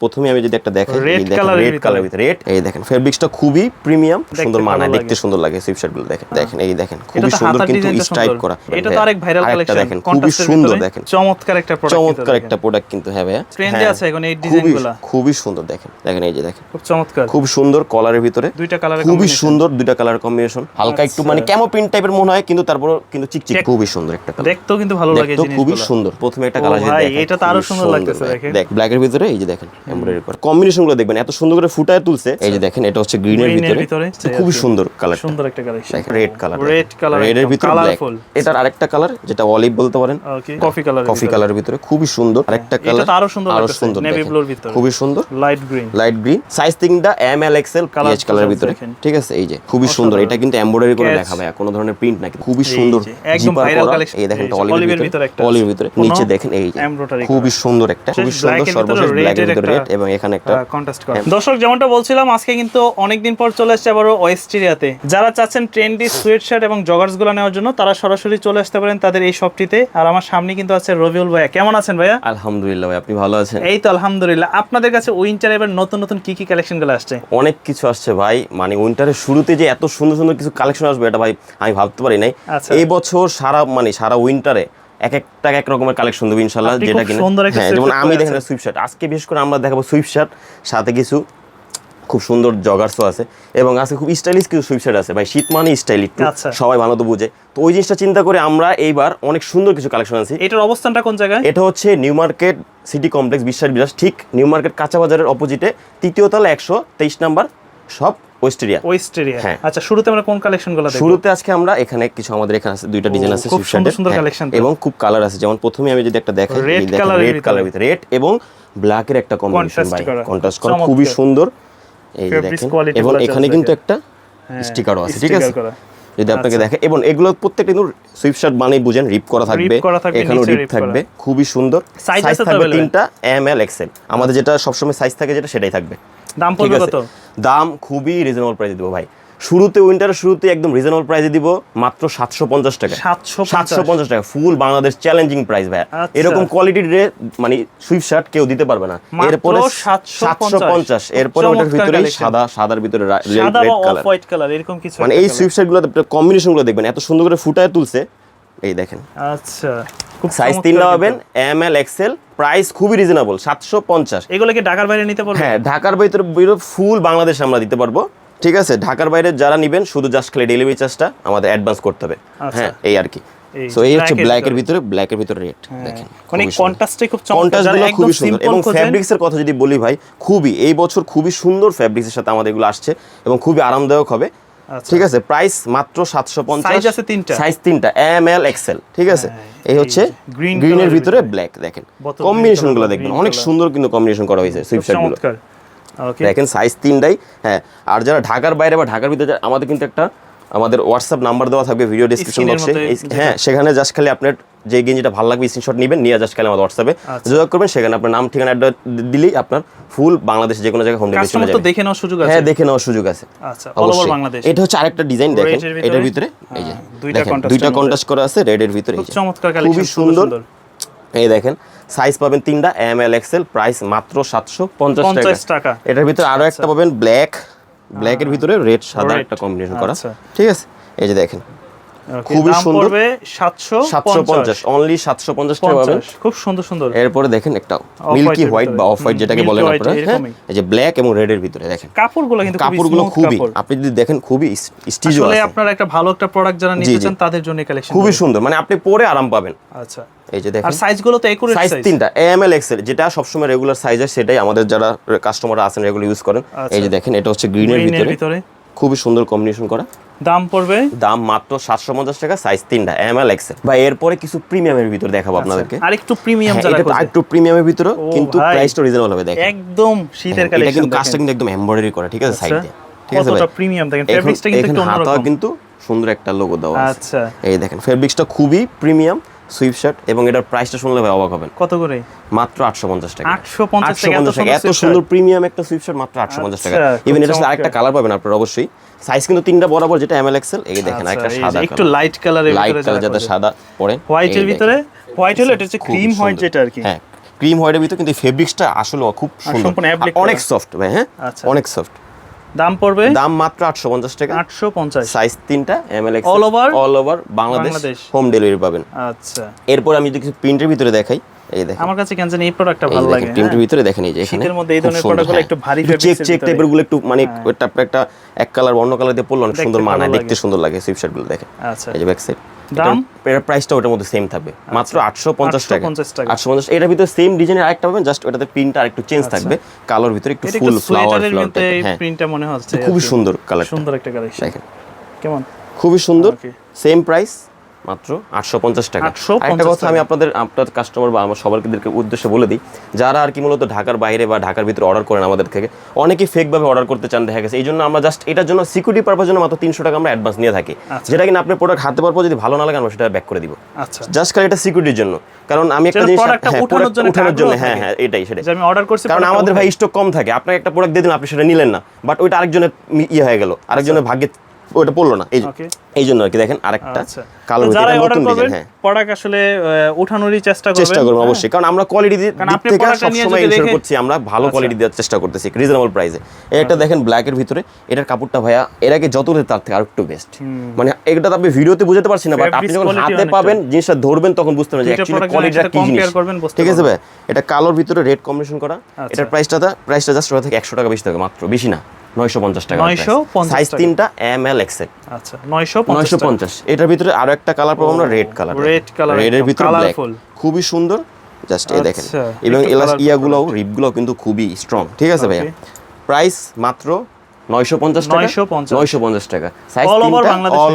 প্রথমে আমি যদি একটা দেখাই দেখেন colour রেড কালার ভিতরে রেড এই দেখেন ফেব্রিক্সটা খুবই প্রিমিয়াম সুন্দর মানায় দেখতে সুন্দর লাগে সুইপ শার্টগুলো দেখেন দেখেন এই দেখেন খুবই সুন্দর কিন্তু স্ট্রাইপ করা এটা তো আরেক ভাইরাল কালেকশন দেখেন খুবই সুন্দর দেখেন। চমৎকার একটা প্রোডাক্ট চমৎকার একটা প্রোডাক্ট কিন্তু হ্যাঁ ভাইয়া ট্রেন্ডে আছে এখন এই ডিজাইনগুলো। খুবই সুন্দর দেখেন দেখেন এই যে দেখেন। খুব চমৎকার। খুব সুন্দর কলারের ভিতরে। দুইটা কালারের খুবই সুন্দর দুইটা কালার কম্বিনেশন হালকা একটু। মানে কেমো প্রিন্ট টাইপের মনে হয় কিন্তু তারপর কিন্তু চিকচিক চেক- খুবই সুন্দর একটা কালার দেখতেও কিন্তু ভালো লাগে দেখতেও খুবই সুন্দর। প্রথমে একটা কালার ভাই, এটা তো আরও সুন্দর লাগতেছে, দেখেন। দেখ ব্ল্যাকের ভিতরে এই যে দেখেন। এমব্রয়ডারি করা কম্বিনেশনগুলো দেখবেন এত সুন্দর করে ফুটায় তুলছে। এই যে দেখেন এটা হচ্ছে গ্রিনের ভিতরে। ভিতরে, খুবই সুন্দর কালার সুন্দর একটা কালেকশন রেড কালার রেড এর একদম, ভিতরে ব্ল্যাক এটার আরেকটা কালার যেটা অলিভ বলতে পারেন ওকে কফি কালার কফি কালারের ভিতরে খুবই সুন্দর। আরেকটা এটা কালার আরও সুন্দর আরও সুন্দর navy দেখেন। blue র ভিতরে। খুবই সুন্দর। Light green light green size তিনটা M L XL Colour PH কালারের ভিতরে। ঠিক আছে এই যে খুবই সুন্দর। এটা কিন্তু এমব্রয়ডারি করে দেখা ভাই কোনো ধরনের প্রিন্ট নাকি খুবই সুন্দর একদম করা। collection। এই দেখেন অলিভের এর ভিতরে অলিভের ভিতরে। নিচে দেখেন এই যে খুবই সুন্দর একটা খুবই সুন্দর সর্বশেষ red ব্ল্যাকের এর ভিতরে একটা- রেড এবং এখানে একটা কন্টেস্ট করা। দর্শক যেমনটা বলছিলাম আজকে কিন্তু অনেকদিন পর চলে আসছে আবারও ওয়েস্টেরিয়াতে যারা চাচ্ছেন ট্রেন্ডি সোয়েট শার্ট এবং জগার্সগুলো নেওয়ার জন্য তারা সরাসরি চলে আসতে পারেন তাদের এই শপটিতে আর আমার সামনে কিন্তু আছে রবিউল ভাইয়া। কেমন আছেন ভাইয়া? আলহামদুলিল্লাহ ভাই আপনি ভালো আছেন? এই তো আলহামদুলিল্লাহ। আপনাদের কাছে উইন্টার এবার নতুন নতুন কি কি কালেকশনগুলো আসছে? অনেক কিছু আসছে ভাই। মানে উইন্টারের শুরুতে যে এত সুন্দর সুন্দর কিছু কালেকশন আসবে এটা ভাই আমি ভাবতে পারি নাই। আচ্ছা। এই বছর সারা মানে সারা উইন্টারে এক একটা এক রকমের কালেকশন দেবো ইনশাল্লাহ যেটা খুব কিনা হ্যাঁ যেমন আমি দেখেন আছেন। সুইপ শার্ট আজকে বিশেষ করে আমরা দেখাবো সুইপ শার্ট সাথে কিছু খুব সুন্দর জগার্সও আছে এবং আছে খুব স্টাইলিশ কিছু সুইপ শার্ট আছে। ভাই শীত মানে স্টাইল একটু আচ্ছা। সবাই ভালো তো বুঝে। তো ওই জিনিসটা চিন্তা করে আমরা এইবার অনেক সুন্দর কিছু কালেকশন আছে এটার অবস্থানটা কোন জায়গায়? এটা হচ্ছে নিউ মার্কেট সিটি কমপ্লেক্স বিশ্বাস বিলাস। ঠিক নিউ মার্কেট কাঁচা বাজারের অপোজিটে তৃতীয় তলা একশো তেইশ নাম্বার সব ওয়েস্টেরিয়া ওয়েস্টেরিয়া হ্যাঁ। আচ্ছা শুরুতে আমরা কোন কালেকশনগুলো দেখব? শুরুতে আজকে আমরা এখানে কিছু আমাদের এখানে আছে দুইটা ডিজাইন আছে খুব সুন্দর সুন্দর হ্যাঁ, তো। এবং খুব কালার আছে। যেমন প্রথমে আমি যদি একটা দেখাই colour এর রেড কালার ভিতরে। রেড এবং ব্ল্যাকের একটা কম্বিনেশন ভাই। কন্ট্রাস্ট করা। খুবই সুন্দর। এই দেখেন। এবং এখানে কিন্তু একটা হ্যাঁ, স্টিকারও আছে ঠিক আছে? যদি আপনাকে দেখে এবং এগুলো প্রত্যেকটা কিন্তু সুইফট শার্ট বানিয়ে বুঝেন রিপ করা থাকবে। করা থাকবে, এখানেও রিপ থাকবে। খুবই সুন্দর। সাইজ থাকবে তিনটা এম এল এক্সেল আমাদের যেটা সবসময় সাইজ থাকে যেটা সেটাই থাকবে। দাম পড়বে কত? দাম খুবই রিজনেবল প্রাইসে দিব ভাই। শুরুতে উইন্টারের শুরুতে একদম রিজনেবল প্রাইসে দিব মাত্র সাতশো পঞ্চাশ টাকা। সাতশো পঞ্চাশ। টাকা ফুল বাংলাদেশ চ্যালেঞ্জিং প্রাইস ভাই। এরকম কোয়ালিটির রে মানে সুইফট শার্ট কেউ দিতে পারবে না। এরপরে 750 সাতশো পঞ্চাশ। এরপরে ওটার ভিতরে সাদা সাদার ভিতরে রেড কালার এরকম কিছু মানে এই। সুইফট শার্টগুলো কম্বিনেশনগুলো দেখবেন এত সুন্দর করে ফুটায় তুলছে এই দেখেন। আচ্ছা সাইজ তিনটা পাবেন এম এল এক্সেল প্রাইস খুবই রিজনেবল সাতশো পঞ্চাশ। এগুলো কি ঢাকার বাইরে নিতে পারবে হ্যাঁ ঢাকার ভিতরে ফুল বাংলাদেশ আমরা দিতে পারব। ঠিক আছে ঢাকার বাইরে যারা নিবেন শুধু জাস্ট খালি ডেলিভারি চার্জটা আমাদের অ্যাডভান্স করতে হবে। আচ্ছা। হ্যাঁ এই আর কি। সো এই হচ্ছে এর ব্ল্যাকের ভিতরে। ব্ল্যাকের ভিতরে রেড দেখেন মানে কন্ট্রাস্টে খুব খুবই সুন্দর। এবং খোঁজেন। ফ্যাব্রিক্স এর কথা যদি বলি ভাই খুবই এই বছর খুবই সুন্দর ফ্যাব্রিক্স এর সাথে আমাদের এগুলো আসছে এবং খুবই আরামদায়ক হবে। ঠিক আছে প্রাইস মাত্র সাতশো পঞ্চাশ আছে তিনটা? সাইজ তিনটা এম এল এক্সেল ঠিক আছে? হ্যাঁ, এই হচ্ছে গ্রিনের ভিতরে। ব্ল্যাক দেখেন। কম্বিনেশনগুলো দেখবেন। অনেক সুন্দর কিন্তু কম্বিনেশন করা হয়েছে সুইফটগুলো দেখেন সাইজ তিনটাই হ্যাঁ। আর যারা ঢাকার বাইরে বা ঢাকার ভিতরে আমাদের কিন্তু একটা আমাদের হোয়াটসঅ্যাপ নাম্বার দেওয়া থাকবে ভিডিও ডিসক্রিপশন বক্সে হ্যাঁ সেখানে জাস্ট খালি আপনার যে গেঞ্জিটা ভালো লাগবে স্ক্রিনশট নেবেন নিয়ে জাস্ট খালি আমাদের হোয়াটসঅ্যাপে আচ্ছা। যোগাযোগ করবেন। সেখানে আপনার নাম ঠিকানা অ্যাড্রেস দিলেই আপনার ফুল বাংলাদেশ যে কোনো জায়গায় হোম ডেলিভারি চলে যাবে। দেখে নেওয়ার সুযোগ আছে। হ্যাঁ দেখে নেওয়ার সুযোগ আছে। আচ্ছা অল ওভার বাংলাদেশ। এটা হচ্ছে আরেকটা ডিজাইন দেখেন? এটার ভিতরে এই যে দুইটা কন্ট্রাস্ট করা আছে রেড এর ভিতরে এই যে। খুবই সুন্দর। এই দেখেন সাইজ পাবেন তিনটা এম এল এক্সেল প্রাইস মাত্র সাতশো পঞ্চাশ 50 টাকা। টাকা। এটার ভিতরে আরও একটা পাবেন ব্ল্যাক ব্ল্যাকের ভিতরে রেড সাদা একটা কম্বিনেশন করা। আচ্ছা। ঠিক আছে? এই যে দেখেন। খুবই সুন্দর। পড়বে 750 অনলি সাতশো পঞ্চাশ টাকা পাবেন। খুব সুন্দর সুন্দর। এরপরে দেখেন একটা মিল্কি হোয়াইট বা অফ হোয়াইট যেটাকে বলেন আপনারা হ্যাঁ? এই যে ব্ল্যাক এবং রেড এর ভিতরে দেখেন। কাপড়গুলো কিন্তু খুবই কাপড়গুলো খুবই আপনি যদি দেখেন খুবই আসলে আপনারা একটা ভালো একটা প্রোডাক্ট যারা নিতে। চান তাদের জন্য কালেকশন খুবই সুন্দর মানে আপনি পরে আরাম পাবেন। আচ্ছা। এই যে দেখেন। আর সাইজগুলো তো একুরেট সাইজ তিনটা এম এল এক্সেল যেটা সবসময় রেগুলার সাইজ হয় সেটাই আমাদের যারা কাস্টমার আছেন রেগুলার ইউজ করেন। আচ্ছা। এই যে দেখেন এটা হচ্ছে গ্রিনের ভিতরে। খুবই সুন্দর কম্বিনেশন করা। দাম পড়বে? দাম মাত্র সাতশো পঞ্চাশ টাকা সাইজ তিনটা এম এল এক্সেল বা এরপরে কিছু প্রিমিয়ামের ভিতরে দেখাবো আপনাদেরকে। আর একটু প্রিমিয়াম যারা। একটু প্রিমিয়ামের ভিতরে কিন্তু। প্রাইসটা রিজনেবল হবে দেখেন। একদম শীতের এটা কালেকশন কিন্তু কাজটা কিন্তু একদম এমব্রয়ডারি করা ঠিক আছে সাইড আচ্ছা। দিয়ে। ঠিক আছে কতটা প্রিমিয়াম দেখেন ফেব্রিক্সটা কিন্তু একটু অন্যরকম। কিন্তু সুন্দর একটা লোগো দেওয়া আছে। আচ্ছা। এই দেখেন ফেব্রিক্সটা খুবই প্রিমিয়াম সুইফট শার্ট এবং এটার প্রাইসটা শুনলে ভাই অবাক হবেন। কত করে? মাত্র আটশো পঞ্চাশ টাকা। 850 আটশো টাকা, এত সুন্দর প্রিমিয়াম একটা সুইফট শার্ট মাত্র আটশো পঞ্চাশ টাকা। আচ্ছা, ইভেন সাথে আরেকটা কালার পাবেন আপনারা অবশ্যই। সাইজ কিন্তু তিনটা বরাবর যেটা এম এল এক্সেল এই দেখেন আচ্ছা, একটা সাদা একটু লাইট কালারের লাইট কালার যাতে সাদা পরে হোয়াইটের ভিতরে? হোয়াইট হলো এটা হচ্ছে ক্রিম হোয়াইট যেটা আর কি। হ্যাঁ ক্রিম হোয়াইটের ভিতরে কিন্তু ফেব্রিক্সটা আসলে খুব সুন্দর। অনেক সফট ভাই হ্যাঁ? আচ্ছা। অনেক সফট দাম পড়বে? দাম মাত্র আটশো পঞ্চাশ টাকা। আটশো পঞ্চাশ। সাইজ তিনটা L All over? All over Bangladesh. Home delivery পাবেন। আচ্ছা। এরপর আমি যদি কিছু প্রিন্টের ভিতরে দেখাই এই দেখেন। আমার কাছে কেন জানি এই প্রোডাক্টটা ভালো লাগে প্রিন্টের ভিতরে দেখেন এই যে এখানে শীতের মধ্যে এই ধরনের প্রোডাক্টগুলো হ্যাঁ। একটু ভারী চেক চেক টাইপেরগুলো একটু মানে একটা একটা এক কালার অন্য কালার দিয়ে পড়ল অনেক সুন্দর মানায় দেখতে সুন্দর লাগে গুলো দেখেন। আচ্ছা। এই যে ব্যাক সাইড দাম? এর প্রাইসটা ওটার মধ্যে সেম থাকবে। মাত্র আটশো পঞ্চাশ টাকা। 850 টাকা। আটশো পঞ্চাশ এটার ভিতরে সেম ডিজাইনের আরেকটা পাবেন জাস্ট ওটাতে প্রিন্টটা একটু চেঞ্জ থাকবে। কালোর ভিতরে একটু ফুল ফ্লাওয়ার প্রিন্টটা মনে হচ্ছে খুবই সুন্দর কালার সুন্দর একটা কালেকশন দেখেন। কেমন? খুবই সুন্দর সেম প্রাইস মাত্র আটশো পঞ্চাশ টাকা। 850 একটা কথা আমি আপনাদের আপনার কাস্টমার বা আমার সবাইকে উদ্দেশ্যে বলে দিই যারা আর কি মূলত ঢাকার বাইরে বা ঢাকার ভিতরে অর্ডার করেন আমাদের থেকে অনেকেই ফেক ভাবে অর্ডার করতে চান দেখা গেছে। এই জন্য আমরা জাস্ট এটার জন্য সিকিউরিটি পারপাস জন্য মাত্র তিনশো টাকা আমরা অ্যাডভান্স নিয়ে থাকি। আচ্ছা। যেটা কিনা আপনার প্রোডাক্ট হাতে পাওয়ার পর যদি ভালো না লাগে আমরা সেটা ব্যাক করে দিব। আচ্ছা। জাস্ট খালি এটা সিকিউরিটির জন্য। কারণ আমি একটা জিনিস হ্যাঁ, উঠানোর জন্য হ্যাঁ হ্যাঁ এটাই সেটাই। আমি অর্ডার করছি কারণ আমাদের ভাই স্টক কম থাকে। আপনাকে একটা প্রোডাক্ট দিয়ে দিন আপনি সেটা নিলেন না। বাট ওইটা আরেকজনের ইয়ে হয়ে গেল। আরেকজনের ভাগ্যে ওইটা পড়ল না। এই. এই জন্য আর কি দেখেন আরেকটা আচ্ছা। কালো যারা অর্ডার করবেন হ্যাঁ। প্রোডাক্ট আসলে আহ, উঠানোরই চেষ্টা করবেন। চেষ্টা করব হ্যাঁ। অবশ্যই। কারণ আমরা কোয়ালিটি দিক কারণ আপনি থেকে নিয়ে সবসময় ইনশিওর করছি আমরা ভালো আচ্ছা। কোয়ালিটি দেওয়ার চেষ্টা করতেছি রিজনেবল প্রাইসে এটা দেখেন ব্ল্যাকের ভিতরে এটার কাপড়টা ভাইয়া এর আগে যত তার থেকে আরেকটু বেস্ট মানে এটা আপনি ভিডিওতে বুঝতে পারছি না বাট আপনি যখন হাতে পাবেন জিনিসটা ধরবেন তখন বুঝতে পারবেন যে অ্যাকচুয়ালি কোয়ালিটিটা কি জিনিস। করবেন, ঠিক আছে। ভাই? এটা কালোর ভিতরে রেড কম্বিনেশন করা আচ্ছা। এটার প্রাইসটা প্রাইসটা জাস্ট ওটা থেকে একশো টাকা বেশি থাকে মাত্র বেশি না নয়শো পঞ্চাশ টাকা 950 সাইজ তিনটা এম এল এক্সেল আচ্ছা 950 নয়শো। পঞ্চাশ এটার ভিতরে আরও একটা কালার পাবো আমরা রেড কালার red colour রেডের একদম ভিতরে। খুবই সুন্দর। জাস্ট এই দেখেন। আচ্ছা, এবং এলাস ইয়াগুলোও রিপগুলো কিন্তু খুবই স্ট্রং ঠিক আছে ভাইয়া? প্রাইস মাত্র নয়শো পঞ্চাশ টাকা। 950 নয়শো পঞ্চাশ টাকা। Size all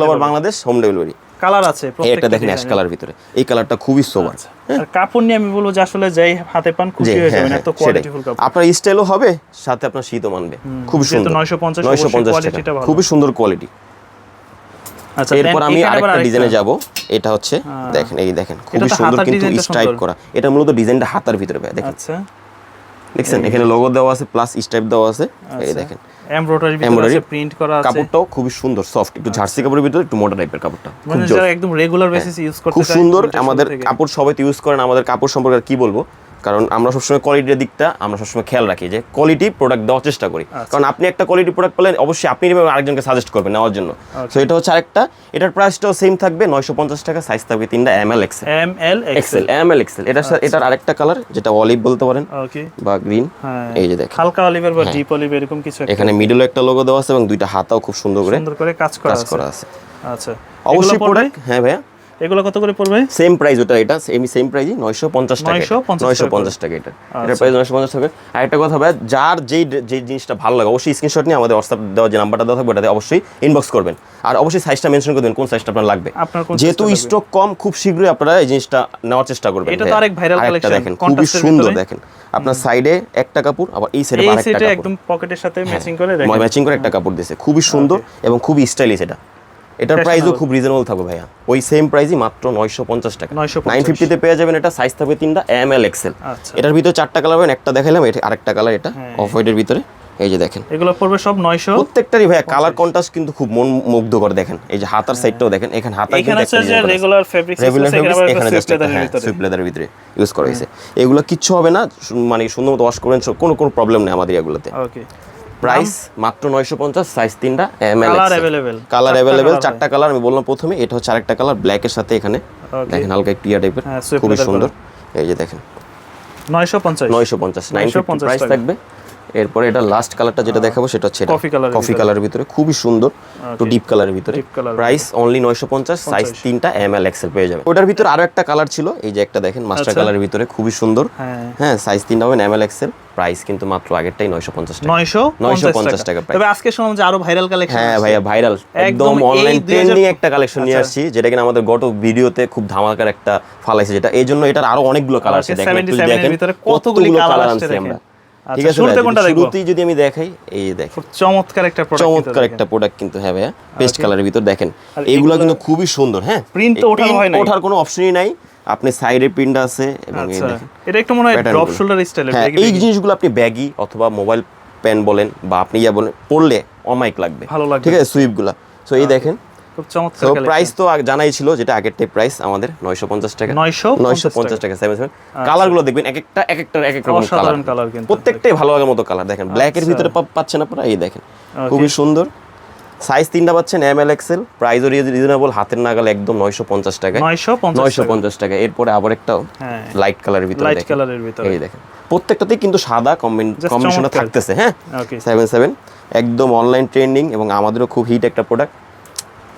over Bangladesh home delivery colour আছে এটা দেখেন অ্যাশ কালার ভিতরে। এই কালারটা খুবই সোবার আর কাপড় নিয়ে আমি বলব যে আসলে যাই হাতে পান খুশি হয়ে যাবেন এত কোয়ালিটিফুল কাপড়। আপনার স্টাইলও হবে সাথে আপনার শীতও মানবে। খুব সুন্দর। 950 নয়শো অবশ্যই পঞ্চাশ quality-টা টাকা। খুবই সুন্দর কোয়ালিটি আচ্ছা এরপর আমি আরেকটা ডিজাইনে যাব। এটা হচ্ছে দেখেন এই দেখেন খুবই সুন্দর কিন্তু সুন্দর। করা। এটা মূলত ডিজাইনটা হাতার ভিতরে ভাই দেখেন। আচ্ছা। দেখছেন? এখানে লোগো দেওয়া আছে প্লাস স্টাইপ দেওয়া আছে। এই দেখেন। এমব্রয়ডারি ভিতরে আছে প্রিন্ট করা আছে। কাপড়টাও খুবই সুন্দর সফট একটু জার্সি কাপড়ের ভিতরে একটু মোটা টাইপের কাপড়টা। খুব মানে একদম রেগুলার বেসিস ইউজ করতে খুব সুন্দর আমাদের কাপড় সবাই তো ইউজ করেন আমাদের কাপড় সম্পর্কে কি বলব? কারণ আমরা সবসময় কোয়ালিটির দিকটা আমরা সবসময় খেয়াল রাখি যে কোয়ালিটি প্রোডাক্ট দেওয়ার চেষ্টা করি। আচ্ছা। কারণ আপনি একটা কোয়ালিটি প্রোডাক্ট পেলেন অবশ্যই আপনি আরেকজনকে সাজেস্ট করবেন নেওয়ার জন্য। সো এটা হচ্ছে আরেকটা। এটার প্রাইসটাও সেম থাকবে নয়শো পঞ্চাশ টাকা সাইজ থাকবে তিনটা M L XL M L XL M L XL এটা এটার আরেকটা কালার যেটা অলিভ বলতে পারেন বা গ্রিন হ্যাঁ। এই যে দেখেন। হালকা অলিভের বা ডিপ অলিভ এরকম কিছু এখানে মিডলে একটা লোগো দেওয়া আছে এবং দুইটা হাতাও খুব সুন্দর করে সুন্দর করে কাজ করা আছে। আচ্ছা। অবশ্যই প্রোডাক্ট হ্যাঁ ভাইয়া? এগুলো কত করে পড়বে? সেম প্রাইস ওটা এটা সেম সেম প্রাইসই নয়শো পঞ্চাশ টাকা 950 টাকা টাকা এটা। আচ্ছা। প্রাইস নয়শো পঞ্চাশ টাকা। আর একটা কথা ভাই যার যেই যেই জিনিসটা ভালো লাগে অবশ্যই স্ক্রিনশট নিয়ে আমাদের হোয়াটসঅ্যাপ দেওয়া যে নাম্বারটা দেওয়া থাকবে ওটাতে অবশ্যই ইনবক্স করবেন। আর অবশ্যই সাইজটা মেনশন করে দেবেন কোন সাইজটা আপনার লাগবে। যেহেতু স্টক কম খুব শীঘ্রই আপনারা এই জিনিসটা নেওয়ার চেষ্টা করবেন। এটা তো আরেক viral আরেকটা collection, দেখেন খুবই এর সুন্দর দেখেন। আপনার সাইডে একটা কাপড় আবার এই সাইডে আরেকটা কাপড়। একদম পকেটের সাথে ম্যাচিং করে দেখেন। ম্যাচিং করে একটা কাপড় দিয়েছে খুবই সুন্দর এবং খুবই স্টাইলিশ এটা। এটার প্রাইসও খুব রিজনেবল থাকবে ভাইয়া। ওই সেম প্রাইসই মাত্র নয়শো পঞ্চাশ টাকা। 950 নাইন ফিফটিতে পেয়ে যাবেন এটা সাইজ থাকবে তিনটা এম এল এক্সেল আচ্ছা। এটার ভিতরে চারটা কালার পাবেন একটা দেখালাম এটা আরেকটা কালার এটা হ্যাঁ। অফ হোয়াইটের ভিতরে। এই যে দেখেন। এগুলো পড়বে সব 900 প্রত্যেকটারই ভাইয়া কালার কন্ট্রাস্ট কিন্তু খুব মন মুগ্ধকর দেখেন। এই যে হাতার সাইডটাও দেখেন এখানে হাতার এখানে হচ্ছে যে রেগুলার রেগুলার এখানে সুইপ লেদারের ভিতরে। ইউজ করা হয়েছে। এগুলো কিচ্ছু হবে না মানে সুন্দর মতো ওয়াশ করেন কোনো কোনো প্রবলেম নেই আমাদের এগুলোতে। ওকে প্রাইস মাত্র নয়শো পঞ্চাশ সাইজ তিনটা কালার অ্যাভেলেবেল চারটা কালার আমি বললাম প্রথমে এটা হচ্ছে আরেকটা কালার ব্ল্যাকের সাথে এখানে। দেখেন হালকা একটু ইয়া টাইপের হ্যাঁ, খুবই সুন্দর। এই যে দেখেন। নয়শো পঞ্চাশ। নয়শো পঞ্চাশ নাইনশো পঞ্চাশ থাকবে। এরপরে এটা লাস্ট কালারটা যেটা দেখাবো সেটা হচ্ছে colour এর কফি কালারের ভিতরে। খুবই সুন্দর একটু ডিপ কালারের ভিতরে। প্রাইস অনলি নয়শো পঞ্চাশ সাইজ তিনটা এম এল এক্সেল পেয়ে যাবে ওটার ভিতরে আরও একটা কালার ছিল এই যে একটা দেখেন মাস্টার আচ্ছা। কালারের ভিতরে খুবই সুন্দর। হ্যাঁ। হ্যাঁ সাইজ তিনটা হবে এম এল এক্সেল প্রাইস কিন্তু মাত্র আগেরটাই নয়শো পঞ্চাশ টাকা। 950 950 টাকা। price। তবে আজকে শুনলাম যে আরও ভাইরাল কালেকশন হ্যাঁ ভাইয়া ভাইরাল একদম অনলাইন 2000 ট্রেন্ডিং একটা কালেকশন নিয়ে আচ্ছা। আসছি যেটা কিনা আমাদের গত ভিডিওতে খুব ধামাকার একটা ফালাইছে যেটা এই জন্য এটার আরও অনেকগুলো কালার আছে দেখেন 77 এর ভিতরে কতগুলি কালার দেখেন। আমরা। আচ্ছা, ঠিক আছে শুরুতে কোনটা দেখব? শুরুতেই যদি আমি দেখাই এই যে দেখেন। চমৎকার একটা প্রোডাক্ট চমৎকার একটা প্রোডাক্ট কিন্তু হ্যাঁ ভাইয়া পেস্ট কালারের ভিতর দেখেন। এগুলো কিন্তু খুবই সুন্দর হ্যাঁ? Print তো হয় নাই। ওঠার কোনো অপশনই নাই। আপনি সাইডে প্রিন্ট আছে এবং এই আচ্ছা দেখেন এটা একটু মনে হয় ড্রপ। শোল্ডার স্টাইলের হ্যাঁ এই জিনিসগুলো আপনি ব্যাগি অথবা মোবাইল পেন বলেন বা আপনি ইয়া বলেন পড়লে অমাইক লাগবে। ভালো লাগবে। ঠিক আছে সুইপগুলো সো এই দেখেন খুব চমৎকার তো প্রাইস তো জানাই ছিল যেটা আগের টাইপ প্রাইস আমাদের নয়শো পঞ্চাশ টাকা। 950 নয়শো পঞ্চাশ টাকা। সেভেন সেভেন কালারগুলো দেখবেন এক একটা এক একটা এক এক রকম কালার কালার কিন্তু প্রত্যেকটাই ভালো লাগার মতো কালার দেখেন। ব্ল্যাকের আচ্ছা। ভিতরে পাচ্ছেন আপনারা এই দেখেন। খুবই সুন্দর। সাইজ তিনটা পাচ্ছেন এম এল এক্সেল প্রাইসও রিজনেবল হাতের নাগালে একদম নয়শো পঞ্চাশ টাকা। নয়শো পঞ্চাশ টাকা। এরপরে আবার একটাও হ্যাঁ। লাইট কালারের ভিতরে লাইট কালারের ভিতরে। এই দেখেন। প্রত্যেকটাতেই কিন্তু সাদা Just থাকতেছে হ্যাঁ? সেভেন সেভেন একদম অনলাইন ট্রেন্ডিং এবং আমাদেরও খুব হিট একটা প্রোডাক্ট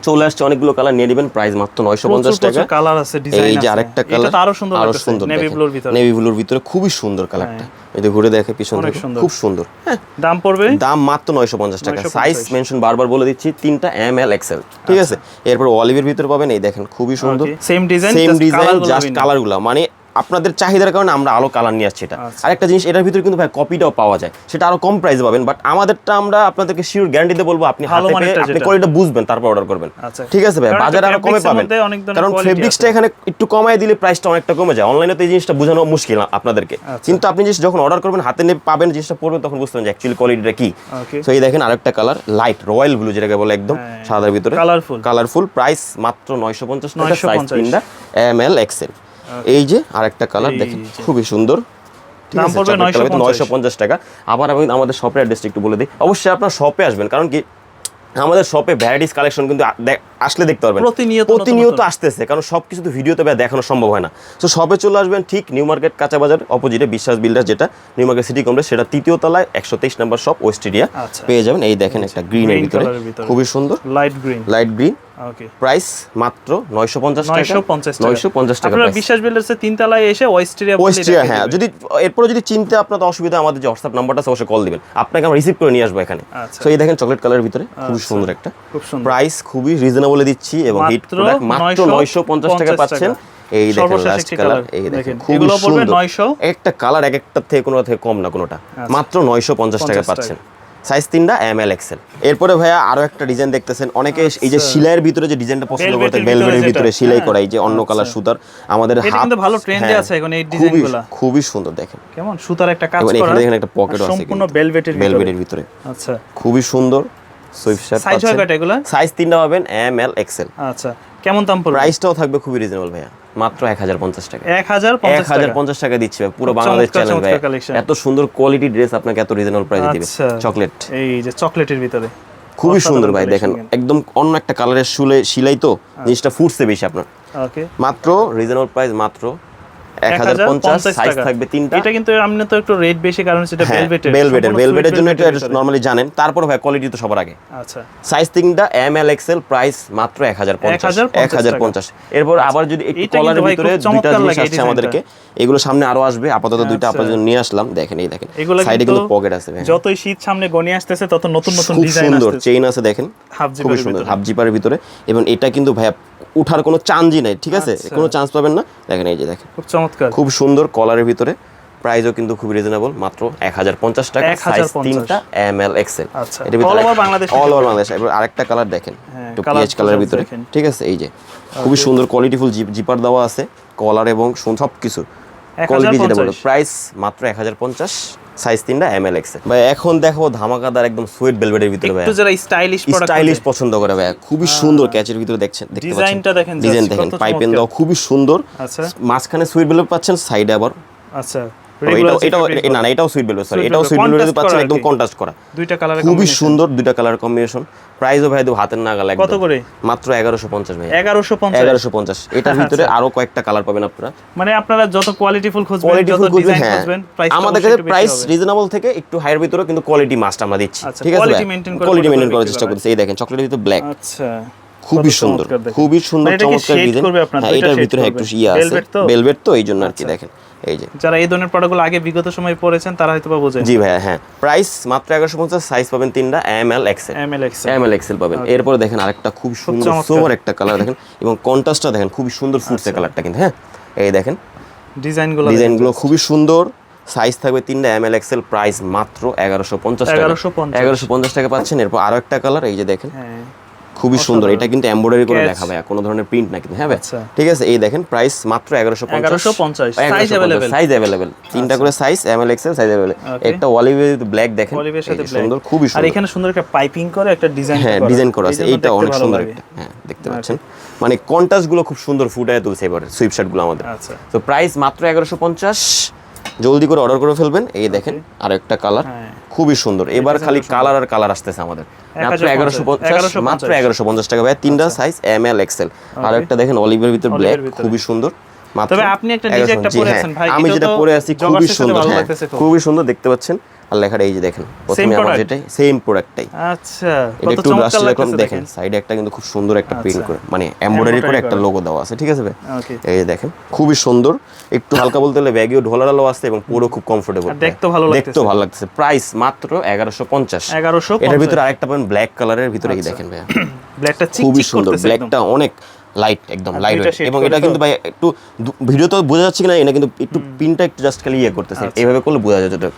চলে আসছে অনেকগুলো কালার নিয়ে নেবেন। প্রাইস মাত্র নয়শো পঞ্চাশ টাকা। কালার আছে ডিজাইন এই যে আরেকটা কালার আরও সুন্দর আরও সুন্দর নেভি ব্লুর ভিতরে। নেভি ব্লুর ভিতরে খুবই সুন্দর কালারটা এই যে ঘুরে দেখে পিছন থেকে খুব সুন্দর। হ্যাঁ। দাম পড়বে? দাম মাত্র নয়শো পঞ্চাশ টাকা। সাইজ মেনশন বারবার বলে দিচ্ছি তিনটা এম এল এক্সেল ঠিক আছে? এরপর অলিভের ভিতরে পাবেন এই দেখেন খুবই সুন্দর। Same design same design just কালারগুলো মানে আপনাদের চাহিদার কারণে আমরা আলো কালার নিয়ে আসছি এটা। আচ্ছা। আরেকটা জিনিস এটার ভিতরে কিন্তু ভাই কপিটাও পাওয়া যায়। সেটা আরও কম প্রাইসে পাবেন বাট আমাদেরটা আমরা আপনাদেরকে শিওর গ্যারান্টি দিয়ে বলব আপনি আপনি যেটা। কোয়ালিটি বুঝবেন তারপর অর্ডার করবেন। আচ্ছা। ঠিক আছে ভাই বাজারে আরও কমে পাবেন। কারণ ফেব্রিক্সটা এখানে একটু কমায় দিলে প্রাইসটা অনেকটা কমে যায়। অনলাইনে তো এই জিনিসটা বোঝানো মুশকিল না আপনাদেরকে। আচ্ছা। কিন্তু আপনি জিনিস যখন অর্ডার করবেন হাতে নিয়ে পাবেন জিনিসটা পড়বেন তখন বুঝতে পারবেন যে অ্যাকচুয়ালি কোয়ালিটিটা কি। তো এই দেখেন আরেকটা কালার লাইট রয়্যাল ব্লু যেটাকে বলে একদম হ্যাঁ। সাদার ভিতরে। কালারফুল কালারফুল প্রাইস মাত্র নয়শো পঞ্চাশ টাকা সাইজ 950 তিনটা এম এল এক্সেল এই যে আরেকটা কালার দেখেন খুবই সুন্দর। দাম পড়বে 950 নয়শো পঞ্চাশ। টাকা। আবার আমি আমাদের শপের অ্যাড্রেসটা একটু বলে দিই। অবশ্যই আপনার শপে আসবেন কারণ কি আমাদের শপে ভ্যারাইটিস কালেকশন কিন্তু আসলে দেখতে পারবেন। প্রতিনিয়ত আসতেছে কারণ সব কিছু তো ভিডিওতে দেখানো সম্ভব হয় না। তো শপে চলে আসবেন ঠিক নিউ মার্কেট কাঁচা বাজার অপোজিটে বিশ্বাস বিল্ডার যেটা নিউ মার্কেট সিটি কমপ্লেক্স সেটা তৃতীয় তলায় একশো তেইশ নম্বর শপ ওয়েস্ট এরিয়া আচ্ছা। পেয়ে যাবেন। এই দেখেন একটা গ্রিনের ভিতরে। খুবই সুন্দর। Light green light green price মাত্র নয়শো পঞ্চাশ টাকা। 950 টাকা। টাকা আপনারা বিশ্বাস বিল্ডার্সের তিন তলায় এসে ওয়েস্টেরিয়া হ্যাঁ যদি এরপরে যদি চিনতে আপনাদের অসুবিধা আমাদের যে নাম্বারটা আছে কল দিবেন। আপনাকে আমরা রিসিভ করে নিয়ে আসব এখানে। আচ্ছা। তো এই দেখেন চকলেট কালারের ভিতরে খুবই সুন্দর একটা। খুব সুন্দর। প্রাইস খুবই রিজনেবলে দিচ্ছি এবং হিট প্রোডাক্ট মাত্র 950 নয়শো পঞ্চাশ টাকা পাচ্ছেন। এই দেখেন লাস্ট কালার এই দেখেন পড়বে সুন্দর। একটা কালার এক একটা থেকে কোনো থেকে কম না কোনোটা। মাত্র নয়শো পঞ্চাশ টাকা। পাচ্ছেন। সাইজ তিনটা এম এল এক্সেল এরপরে ভাইয়া আরও একটা ডিজাইন দেখতেছেন। অনেকে এই যে সিলাইয়ের ভিতরে যে ডিজাইনটা পছন্দ করতে বেলভেটের ভিতরে সিলাই। করা এই যে অন্য কালার সুতার। আমাদের হাত ভালো trend-এ হ্যাঁ, আছে এখন এই ডিজাইনগুলো খুবই সুন্দর দেখেন। কেমন? সুতার একটা কাজ করা। এখানে একটা পকেট আছে সম্পূর্ণ বেলভেটের ভিতরে। ভেলভেটের ভিতরে। আচ্ছা। খুবই সুন্দর। সুইফট শার্ট সাইজ হয় কয়টা এগুলা? সাইজ তিনটা পাবেন এম এল এক্সেল আচ্ছা কেমন দাম পড়বে? প্রাইসটাও থাকবে খুবই রিজনেবল ভাইয়া। মাত্র এক হাজার পঞ্চাশ টাকা। এক হাজার এক হাজার পঞ্চাশ টাকা দিচ্ছে পুরো বাংলাদেশ চ্যালেঞ্জ ভাই এত সুন্দর কোয়ালিটি ড্রেস আপনাকে এত রিজনেবল প্রাইসে দিবে। আচ্ছা। চকলেট এই যে চকলেটের ভিতরে। খুবই সুন্দর ভাই দেখেন একদম অন্য একটা কালারের শুলে সিলাই তো জিনিসটা ফুটছে বেশি আপনার। ওকে মাত্র রিজনেবল প্রাইস মাত্র সাইজ থাকবে তিনটা। এটা কিন্তু আমনে তো একটু রেট বেশি কারণ সেটা ভেলভেটের বেলভেটের বেলভেটের জন্য এটা নর্মালি জানেন। তারপর ভাই কোয়ালিটি তো সবার আগে। আচ্ছা। সাইজ তিনটা এম এল এক্সেল প্রাইস মাত্র এক হাজার পঞ্চাশ। 1050 এক হাজার পঞ্চাশ। এরপর আবার যদি একটু কলারের ভিতরে দুইটা জিনিস আসছে আমাদেরকে। এগুলো সামনে আরও আসবে। আপাতত দুইটা আচ্ছা। আপনার জন্য নিয়ে আসলাম। দেখেন এই দেখেন। সাইডে কিন্তু কিন্তু পকেট আছে ভাই। যতই শীত সামনে গনিয়ে আসতেছে তত নতুন নতুন খুব সুন্দর চেইন আছে দেখেন। হাফ জিপারের সুন্দর ভিতরে। হাফ জিপারের ভিতরে। এবং এটা কিন্তু ভাইয়া উঠার কোনো চান্সই নাই ঠিক আছে? আচ্ছা। কোনো চান্স পাবেন না। দেখেন এই যে দেখেন। খুব চমৎকার। খুব সুন্দর কলারের ভিতরে। প্রাইসও কিন্তু খুব রিজনেবল মাত্র এক হাজার পঞ্চাশ টাকা সাইজ তিনটা এম এল এক্সেল আচ্ছা। All over Bangladesh all over Bangladesh এবার আরেকটা কালার দেখেন। হ্যাঁ, একটু পিএইচ কালারের ভিতরে। ঠিক আছে? এই যে খুবই সুন্দর কোয়ালিটিফুল জিপার দেওয়া আছে কলার এবং সব কিছু কোয়ালিটি যেটা বলো প্রাইস মাত্র এক হাজার পঞ্চাশ। সাইজ তিনটা এম এল এক্স ভাই এখন দেখো ধামাকাদার একদম সুইট বেলভেটের ভিতরে ভাই। যারা স্টাইলিশ স্টাইলিশ পছন্দ করে ভাই। খুবই সুন্দর ক্যাচের ভিতরে দেখছেন দেখতে পাচ্ছেন। ডিজাইনটা দেখেন ডিজাইন দেখেন পাইপেন দাও খুবই সুন্দর। আচ্ছা। মাঝখানে সুইট বেলভেট পাচ্ছেন সাইডে আবার। আচ্ছা। এটাও না না এটাও সুইট বেলভেট সরি এটাও সুইট বেলভেট পাচ্ছেন একদম কন্ট্রাস্ট করা। দুইটা কালারের খুবই সুন্দর দুইটা কালার কম্বিনেশন প্রাইসও ভাই দেবো হাতের নাগাল একদম। কত করে? মাত্র এগারোশো পঞ্চাশ ভাই। এগারোশো পঞ্চাশ। এগারোশো পঞ্চাশ। এটার ভিতরে আরও কয়েকটা কালার পাবেন আপনারা। মানে আপনারা যত কোয়ালিটিফুল খুঁজবেন যত ডিজাইন খুঁজবেন প্রাইস আমাদের কাছে প্রাইস রিজনেবল থেকে একটু হাইয়ার ভিতরে কিন্তু কোয়ালিটি মাস্ট আমরা দিচ্ছি। আচ্ছা, ঠিক আছে কোয়ালিটি মেনটেন করার চেষ্টা করা করতেছি এই দেখেন চকলেটের ভিতরে ব্ল্যাক আচ্ছা। খুবই সুন্দর খুবই সুন্দর মানে চমৎকার ডিজাইন? হ্যাঁ এটার ভিতরে একটু ইয়ে আছে? ভেলভেট তো? এই জন্য আর কি দেখেন। এই যে। যারা এই ধরনের প্রোডাক্টগুলো আগে বিগত সময় পড়েছেন তারা হয়তো বোঝেন। জি ভাইয়া হ্যাঁ। প্রাইস মাত্র এগারোশো পঞ্চাশ সাইজ পাবেন তিনটা M L XL M L X M L XL পাবেন। এরপরে দেখেন আরেকটা খুব সুন্দর। সোবার একটা কালার দেখেন। এবং কন্ট্রাস্টটা দেখেন খুবই সুন্দর ফুটছে আচ্ছা। কালারটা কিন্তু হ্যাঁ। এই দেখেন। ডিজাইনগুলো ডিজাইনগুলো খুবই সুন্দর। সাইজ থাকবে তিনটা এম এল এক্সেল প্রাইস মাত্র এগারোশো পঞ্চাশ এগারোশো পঞ্চাশ। টাকা পাচ্ছেন। এরপর আরও একটা কালার এই যে দেখেন। হ্যাঁ। খুবই সুন্দর। এটা কিন্তু এমব্রয়ডারি করে। লেখা ভাইয়া। কোনো ধরনের প্রিন্ট না কিন্তু হ্যাঁ ভাই আচ্ছা। ঠিক আছে এই দেখেন প্রাইস মাত্র এগারোশো 1150 Size available? সাইজ অ্যাভেলেবেল তিনটা করে size M L XL size available. একটা অলিভ ব্ল্যাক দেখেন। সুন্দর খুবই আর সুন্দর। এখানে সুন্দর একটা পাইপিং করে একটা ডিজাইন হ্যাঁ ডিজাইন করা আছে। এইটা অনেক সুন্দর একটা হ্যাঁ দেখতে পাচ্ছেন। মানে কন্টাস্টগুলো খুব সুন্দর ফুটায় তুলছে এবারে সুইপশার্টগুলো আমাদের। আচ্ছা। তো প্রাইস মাত্র এগারোশো পঞ্চাশ। জলদি করে অর্ডার করে ফেলবেন। এই দেখেন আর একটা কালার। খুবই সুন্দর। এবার খালি কালার আর কালার আসতেছে আমাদের। মাত্র এগারোশো পঞ্চাশ 1150 মাত্র এগারোশো পঞ্চাশ টাকা। ভাই তিনটা সাইজ এম এল এক্সেল আর একটা দেখেন অলিভের ভিতর ব্ল্যাক। খুবই সুন্দর। তবে আপনি একটা একটা পরে হ্যাঁ। আছেন ভাই, আমি যেটা পরে আছি খুবই সুন্দর হ্যাঁ খুবই সুন্দর দেখতে পাচ্ছেন আর লেখাটা এই যে দেখেন প্রথমে আমার? যেটাই সেম প্রোডাক্টটাই আচ্ছা এটা একটু দেখেন সাইডে একটা কিন্তু খুব সুন্দর একটা প্রিন্ট আচ্ছা। করে মানে এমব্রয়ডারি করে একটা লোগো দেওয়া আছে ঠিক আছে ভাই এই যে দেখেন খুবই সুন্দর একটু হালকা বলতে হলে ব্যাগিও ঢোলারালো আছে এবং পুরো খুব কমফোর্টেবল আর দেখতেও ভালো লাগতেছে। দেখতেও ভালো লাগছে প্রাইস মাত্র এগারোশো পঞ্চাশ 1150 এটার ভিতরে আরেকটা পাবেন ব্ল্যাক কালারের ভিতরে আচ্ছা। এই দেখেন ভাইয়া ব্ল্যাকটা খুবই সুন্দর। ব্ল্যাকটা অনেক লাইট একদম লাইট এবং এটা কিন্তু ভাই একটু ভিডিও তো বোঝা যাচ্ছে কিনা এটা কিন্তু একটু পিনটা একটু জাস্ট খালি ইয়ে করতেছে। আচ্ছা। এইভাবে করলে বোঝা যাচ্ছে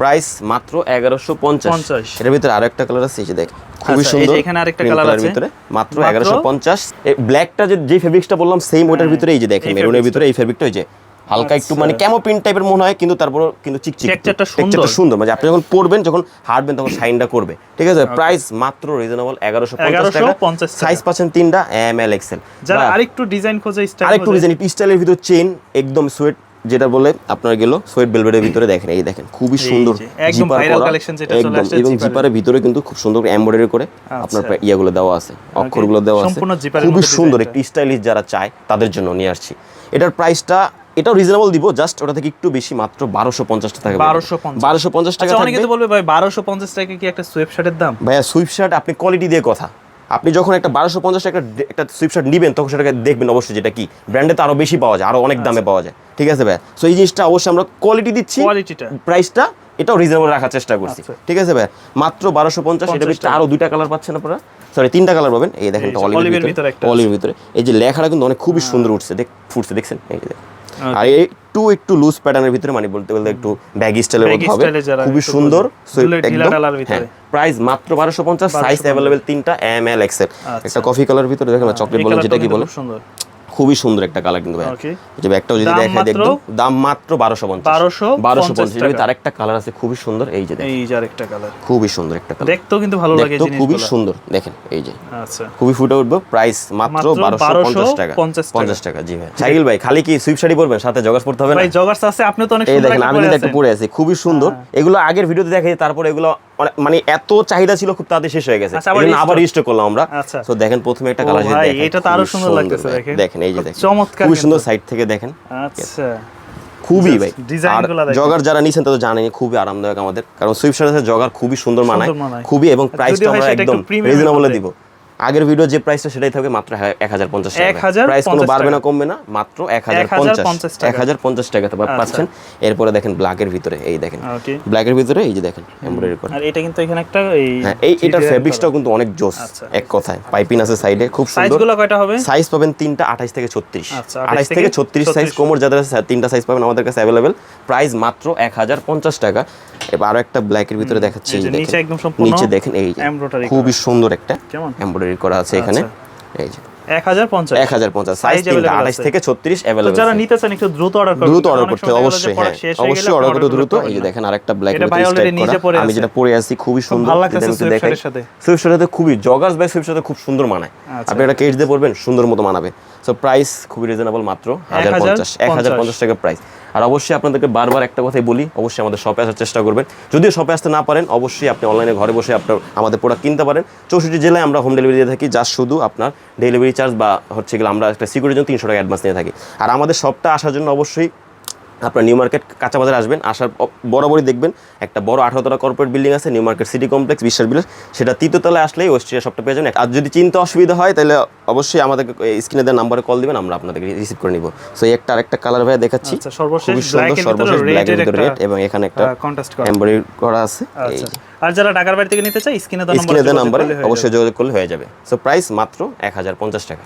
প্রাইস মাত্র এগারোশো পঞ্চাশ। 50 এটার ভিতরে আরও একটা কালার আছে এই যে দেখ খুবই আচ্ছা, সুন্দর এখানে আরেকটা কালার আছে। ভিতরে মাত্র? এগারোশো পঞ্চাশ। ব্ল্যাকটা যে যে ফেব্রিক্সটা বললাম সেম ওটার ভিতরে এই যে দেখেন এর মেরুনের ভিতরে এই ফেব্রিকটা ওই যে হালকা একটু আচ্ছা। মানে ক্যামো প্রিন্ট টাইপের মনে হয় কিন্তু তারপর কিন্তু চিকচিক একটু। Texture টা সুন্দর। মানে আপনি যখন পরবেন যখন হাঁটবেন তখন শাইনটা করবে ঠিক আছে প্রাইস মাত্র রিজনেবল এগারোশো 1150 টাকা। সাইজ পাচ্ছেন তিনটা এম এল এক্সেল যারা আরেকটু ডিজাইন খোঁজে স্টাইল আরেকটু ডিজাইন স্টাইলের ভিতর চেন একদম সোয়েট যেটা বলে আপনার গেল সোয়েট বেলভেটের ভিতরে দেখেন এই দেখেন খুবই সুন্দর একদম করা, collection যেটা চলে আসছে এবং জিপারের। ভিতরে কিন্তু খুব সুন্দর এমব্রয়ডারি করে আপনার আচ্ছা। ইয়েগুলো দেওয়া আছে অক্ষরগুলো দেওয়া আছে সম্পূর্ণ জিপারের খুবই সুন্দর। একটু স্টাইলিশ যারা চায় তাদের জন্য নিয়ে আসছি এটার প্রাইসটা এটাও রিজনেবল দিব জাস্ট ওটা থেকে একটু বেশি মাত্র বারোশো পঞ্চাশ টাকা 1250 বারোশো পঞ্চাশ। টাকা আচ্ছা অনেকে তো বলবে ভাই বারোশো পঞ্চাশ টাকা কি একটা সোয়েব শার্টের দাম? ভাইয়া সুইপ শার্ট আপনি কোয়ালিটি দিয়ে কথা। আপনি যখন একটা বারোশো পঞ্চাশ টাকা একটা সুইপ শার্ট নিবেন তখন সেটাকে দেখবেন অবশ্যই যেটা কি। ব্র্যান্ডে তো আরও বেশি পাওয়া যায় আরও অনেক দামে পাওয়া যায়। ঠিক আছে ভাই সো এই জিনিসটা অবশ্যই আমরা কোয়ালিটি দিচ্ছি। কোয়ালিটিটা প্রাইসটা এটাও রিজনেবল রাখার চেষ্টা করছি। আচ্ছা। ঠিক আছে ভাই মাত্র বারোশো পঞ্চাশ এটা 50 ভিতরে আরও দুইটা কালার পাচ্ছেন আপনারা? সরি তিনটা কালার পাবেন। এই দেখেন অলিভের এর ভিতরে। অলিভের ভিতরে। এই যে লেখাটা কিন্তু অনেক খুবই সুন্দর উঠছে। দেখ ফুটছে দেখছেন? এই যে. আর একটু একটু লুজ প্যাটার্নের ভিতরে মানে বলতে বলতে একটু ব্যাগি স্টাইলের মধ্যে হবে। খুবই সুন্দর। ভিতরে। হ্যাঁ প্রাইস মাত্র বারোশো পঞ্চাশ সাইজ 1250 অ্যাভেলেবেল তিনটা এম এল এক্সেল আচ্ছা। একটা কফি কালার ভিতরে দেখেন চকলেট এই বলে যেটা কি বলে। সুন্দর। খুবই সুন্দর একটা কালার কিন্তু ভাই. যে ব্যাগটাও যদি মাত্র? দেখুন দাম মাত্র বারোশো পঞ্চাশ। 1250 বারোশো পঞ্চাশ। তার একটা কালার আছে খুবই সুন্দর। এই যে এই যে আরেকটা কালার খুবই সুন্দর একটা কালার দেখতেও কিন্তু ভালো লাগে খুবই সুন্দর। দেখেন এই যে। আচ্ছা। খুবই ফুটে উঠবো। প্রাইস মাত্র মাত্র বারোশো পঞ্চাশ টাকা। 1250 টাকা। পঞ্চাশ টাকা জি ভাই। শাকিল ভাই খালি কি সুইপ শাড়ি পরবেন? সাথে জগাস পড়তে হবে না? ভাই জগার্স আছে আপনি তো অনেক এই সুন্দর দেখেন আমি কিন্তু একটা পরে আছি খুবই সুন্দর। এগুলো আগের ভিডিওতে দেখাই তারপরে এগুলো মানে এত চাহিদা ছিল খুব তাড়াতাড়ি শেষ হয়ে গেছে। আচ্ছা, আবার। রিস্টক করলাম আমরা। আচ্ছা। তো দেখেন প্রথমে একটা কালার এটা তো আরও সুন্দর লাগতেছে, দেখেন। দেখেন এই যে দেখেন। চমৎকার খুবই সুন্দর। সাইড থেকে দেখেন। আচ্ছা। খুবই ভাই। জগার যারা নিছেন তারা জানেন খুবই আরামদায়ক আমাদের। কারণ সুইফট সাথে জগার খুবই সুন্দর মানায়। খুবই এবং প্রাইসটা আমরা একদম রিজনেবলে দিব। আগের ভিডিও যে প্রাইসটা সেটাই থাকবে মাত্র এক হাজার পঞ্চাশ টাকা। প্রাইস কোনো বাড়বে না কমবে না মাত্র এক হাজার 1050 পঞ্চাশ টাকা। এক হাজার পঞ্চাশ টাকা তো আচ্ছা। পাচ্ছেন। এরপরে দেখেন ব্ল্যাকের ভিতরে এই দেখেন। ওকে ব্ল্যাকের ভিতরে এই যে দেখেন এমব্রয়ডারি করা। আর এটা কিন্তু এখানে একটা এই হ্যাঁ এটার 3D ফেব্রিক্সটাও কিন্তু অনেক জোস আচ্ছা। এক কথায়। পাইপিং আছে সাইডে খুব সুন্দর। সাইজগুলো কয়টা হবে? সাইজ পাবেন তিনটা আঠাইশ থেকে ছত্রিশ। আচ্ছা, আঠাইশ 28 থেকে থেকে ছত্রিশ সাইজ কোমর যাদের আছে তিনটা সাইজ পাবেন আমাদের কাছে অ্যাভেলেবেল প্রাইস মাত্র এক হাজার পঞ্চাশ টাকা। এবার আরও একটা ব্ল্যাকের ভিতরে দেখাচ্ছি। নিচে একদম সম্পূর্ণ নিচে দেখেন এই যে embroidery খুবই সুন্দর একটা কেমন? এমব্রয়ডারি করা আছে এখানে। আচ্ছা। এই যে এক হাজার পঞ্চাশ। এক হাজার পঞ্চাশ সাইজ। থেকে ছত্রিশ তো যারা নিতে চান একটু দ্রুত অর্ডার করুন দ্রুত অর্ডার করতে অবশ্যই হ্যাঁ অবশ্যই অর্ডার করতে দ্রুত। এই যে পারবেন দেখেন আরেকটা ব্ল্যাক এটা ভাই আমি যেটা পরে আছি খুবই সুন্দর। ভালো সাথে। খুবই জগার্স বাই সুইফট সাথে খুব সুন্দর মানায়। আচ্ছা। আপনি একটা কেস দিয়ে পড়বেন সুন্দর মতো মানাবে। সো প্রাইস খুবই রিজনেবল মাত্র হাজার পঞ্চাশ এক হাজার পঞ্চাশ। টাকা প্রাইস আর অবশ্যই আপনাদেরকে বারবার একটা কথাই বলি অবশ্যই আমাদের শপে আসার চেষ্টা করবেন। যদিও শপে আসতে না পারেন অবশ্যই আপনি অনলাইনে ঘরে বসে আপনার আমাদের প্রোডাক্ট কিনতে পারেন। চৌষট্টি জেলায় আমরা হোম ডেলিভারি দিয়ে থাকি যা শুধু আপনার ডেলিভারি চার্জ বা হচ্ছে গেলে আমরা একটা সিকিউরিটির জন্য তিনশো টাকা অ্যাডভান্স নিয়ে থাকি। আর আমাদের শপটা আসার জন্য অবশ্যই আপনার নিউ মার্কেট কাঁচা বাজারে আসবেন আসার বরাবরই দেখবেন একটা বড় আঠারো তলা কর্পোরেট বিল্ডিং আছে নিউ মার্কেট সিটি কমপ্লেক্স বিশ্বাস বিলাস। সেটা তৃতীয়তলায় আসলেই ওয়েস্ট্রিয়া শপটা পেয়ে যাবেন। আর যদি চিন্তা অসুবিধা হয় তাহলে অবশ্যই আমাদের স্ক্রিনে দেওয়ার নাম্বারে কল দিবেন আমরা আপনাদেরকে রিসিভ করে নিব। সো এই একটা আরেকটা কালার ভাই দেখাচ্ছি। আচ্ছা, সর্বশেষ সুন্দর সর্বশেষ red ব্ল্যাকের ভিতরে রেড এবং এখানে একটা কন্ট্রাস্ট করা। এমব্রয়ডারি করা আছে। আচ্ছা আর যারা ঢাকার বাড়ি থেকে নিতে চায় স্ক্রিনে দেওয়া নাম্বারে নাম্বারে অবশ্যই যোগাযোগ করলে হয়ে যাবে। সো প্রাইস মাত্র এক হাজার পঞ্চাশ টাকা।